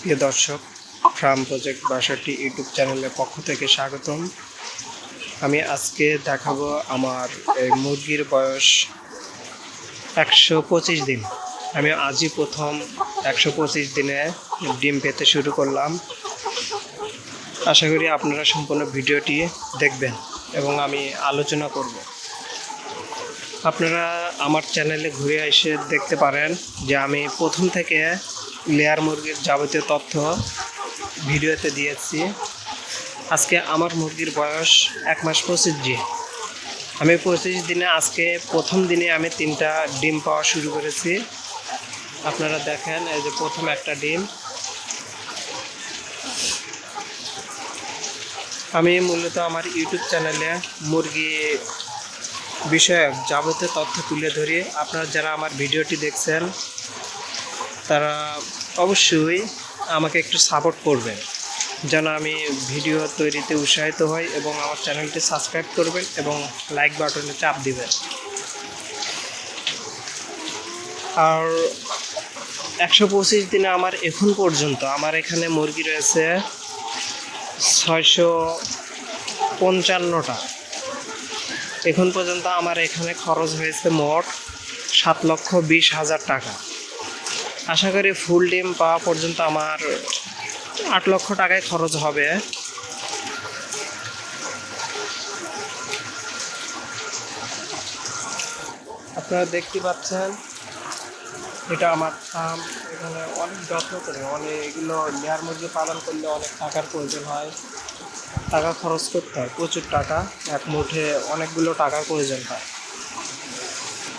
প্রিয় দর্শক ফ্রাম project বাসাটি YouTube চ্যানেলের পক্ষ থেকে স্বাগতম। আমি আজকে দেখাবো আমার এই মুরগির বয়স একশো পঁচিশ দিন। আমি আজই প্রথম একশো পঁচিশ দিনে ডিম পেতে শুরু করলাম। আশা করি আপনারা সম্পূর্ণ ভিডিওটি দেখবেন এবং আমি আলোচনা করব। আপনারা আমার চ্যানেলে ঘুরে এসে দেখতে পারেন যে আমি প্রথম থেকে লেয়ার মুরগির যাবতীয় তথ্য ভিডিওতে দিয়েছি। আজকে আমার মুরগির বয়স এক মাস পঁচিশ দিন। আমি পঁচিশ দিনে আজকে প্রথম দিনে আমি তিনটা ডিম পাওয়া শুরু করেছি। আপনারা দেখেন, এই যে প্রথম একটা ডিম। আমি মূলত আমার ইউটিউব চ্যানেলে মুরগি বিষয়ক যাবতীয় তথ্য তুলে ধরি। আপনারা যারা আমার ভিডিওটি দেখছেন, তারা অবশ্যই আমাকে একটু সাপোর্ট করবেন। যেন আমি ভিডিও তৈরিতে উৎসাহিত হই এবং আমার চ্যানেলটি সাবস্ক্রাইব করবেন এবং লাইক বাটনে চাপ দিবেন। আর একশো পঁচিশ দিনে আমার এখন পর্যন্ত আমার এখানে মুরগি রয়েছে ছয়শো পঞ্চান্নটা। এখন পর্যন্ত আমার এখানে খরচ হয়েছে মোট সাত লক্ষ বিশ হাজার টাকা। আশা করি ফুল ডিম পাওয়া পর্যন্ত আমার আট লক্ষ টাকায় খরচ হবে। আপনারা দেখতে পাচ্ছেন, এটা আমার ফার্ম এখানে অনেক যত্ন করে অনেক এগুলো লেয়ার মুরগি পালন করলে অনেক টাকার প্রয়োজন হয়। টাকা খরচ করতে হয়, প্রচুর টাকা, এক মুঠে অনেকগুলো টাকার প্রয়োজন হয়।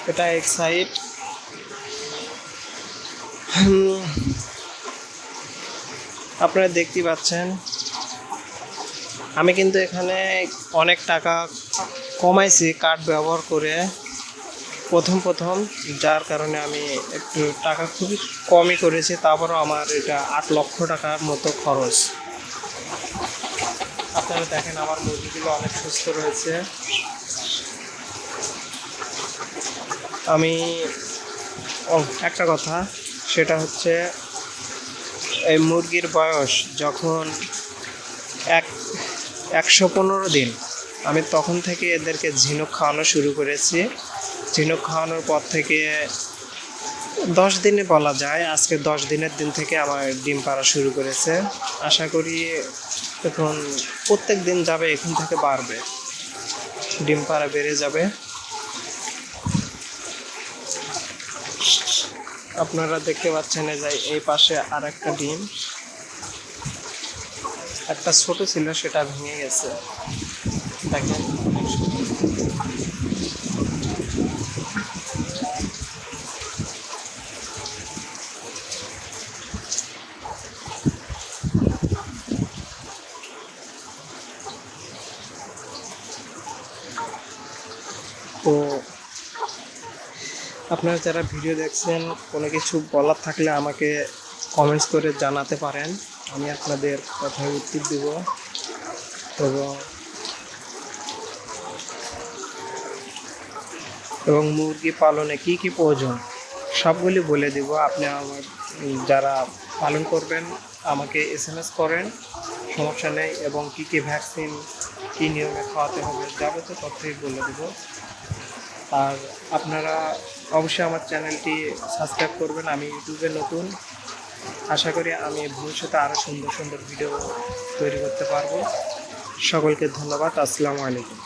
এটা এক সাইড আপনারা দেখতে পাচ্ছেন, আমি কিন্তু এখানে অনেক টাকা কমাইছি কার্ড ব্যবহার করে। প্রথম প্রথম যার কারণে আমি একটু টাকা খুবই কমই করেছি, তারপরও আমার এটা আট লক্ষ টাকার মতো খরচ। আপনারা দেখেন আমার মুরগিগুলো অনেক সুস্থ রয়েছে। আমি একটা কথা সেটা হচ্ছে এই মুরগির বয়স যখন এক, একশো পনেরো দিন, আমি তখন থেকে এদেরকে ঝিনুক খাওয়ানো শুরু করেছি। ঝিনুক খাওয়ানোর পর থেকে দশ দিনে বলা যায়, আজকে দশ দিনের দিন থেকে আমার ডিম পাড়া শুরু করেছে। আশা করি এখন প্রত্যেক দিন যাবে, এখান থেকে বাড়বে। ডিম পাড়া বেড়ে যাবে। আপনারা দেখতে পাচ্ছেন যে এই পাশে আর একটা ডিম একটা ছোট ছিল, সেটা ভেঙে গেছে দেখেন। তো আপনারা যারা ভিডিও দেখছেন, কোনো কিছু বলার থাকলে আমাকে কমেন্টস করে জানাতে পারেন। আমি আপনাদের কথায় উত্তর দেব এবং এবং মুরগি পালনে কি কি প্রয়োজন, সবগুলি বলে দেব। আপনি আমার যারা পালন করবেন, আমাকে এস এম এস করেন। সমস্যা নেই। এবং কী কী ভ্যাকসিন কী নিয়মে খাওয়াতে হবে, যাবতীয় তথ্যই বলে দেবো। আর আপনারা অবশ্যই আমার চ্যানেলটি সাবস্ক্রাইব করবেন। আমি ইউটিউবে নতুন। আশা করি আমি ভবিষ্যতে আরও সুন্দর সুন্দর ভিডিও তৈরি করতে পারব। সকলকে ধন্যবাদ। আসসালামু আলাইকুম।